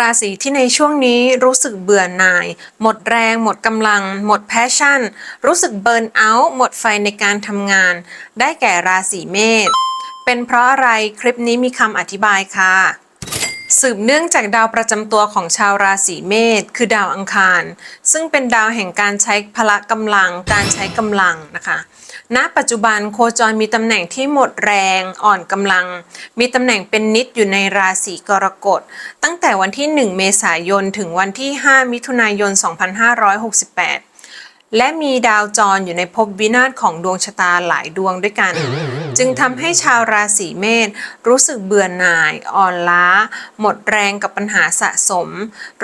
ราศีที่ในช่วงนี้รู้สึกเบื่อหน่าย หมดแรง หมดกำลัง หมดแพชชั่น รู้สึกเบิร์นเอาท์หมดไฟในการทำงาน ได้แก่ราศีเมษเป็นเพราะอะไรคลิปนี้มีคำอธิบายค่ะ สืบเนื่องจากดาวประจำตัวของชาวราศีเมษคือดาวอังคาร ซึ่งเป็นดาวแห่งการใช้พละกำลัง การใช้กำลังนะคะ ณ ปัจจุบันโคจรมีตำแหน่งที่หมดแรงอ่อนกำลัง มีตำแหน่งเป็นนิดอยู่ในราศีกรกฎ ตั้งแต่วันที่ 1 เมษายน ถึงวันที่ 5 มิถุนายน 2568 และมีดาวจรอยู่ในภพวินาศของดวงชะตาหลายดวงด้วยกัน จึงทำให้ชาวราศีเมษรู้สึกเบื่อหน่าย อ่อนล้า หมดแรงกับปัญหาสะสม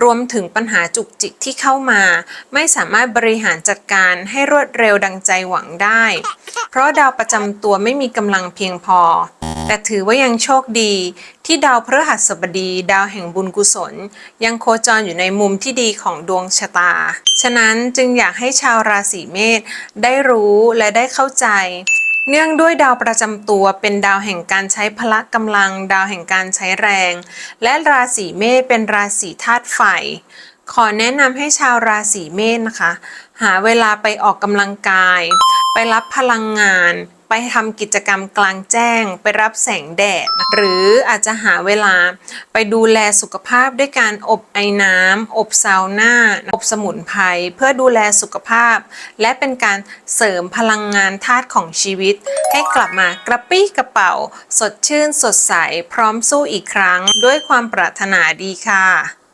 รวมถึงปัญหาจุกจิกที่เข้ามา ไม่สามารถบริหารจัดการให้รวดเร็วดังใจหวังได้ เพราะดาวประจำตัวไม่มีกำลังเพียงพอ แต่ถือว่ายังโชคดี ที่ดาวพฤหัสบดีดาวแห่งบุญกุศล ยังโคจรอยู่ในมุมที่ดีของดวงชะตา ฉะนั้นจึงอยากให้ชาวราศีเมษได้รู้และได้เข้าใจ เนื่องด้วยดาวประจำตัวเป็นดาวแห่งการใช้พละกำลัง ดาวแห่งการใช้แรง และราศีเมษเป็นราศีธาตุไฟขอแนะนำให้ชาวราศีเมษนะคะ หาเวลาไปออกกำลังกาย ไปรับพลังงาน ไปทำกิจกรรมกลางแจ้ง ไปรับแสงแดด หรืออาจจะหาเวลาไปดูแลสุขภาพด้วยการอบไอน้ำอบซาวน่า อบสมุนไพรเพื่อดูแลสุขภาพ และเป็นการเสริมพลังงานธาตุของชีวิต ให้กลับมากระปี้กระเป๋า สดชื่นสดใสพร้อมสู้อีกครั้ง ด้วยความปรารถนาดีค่ะ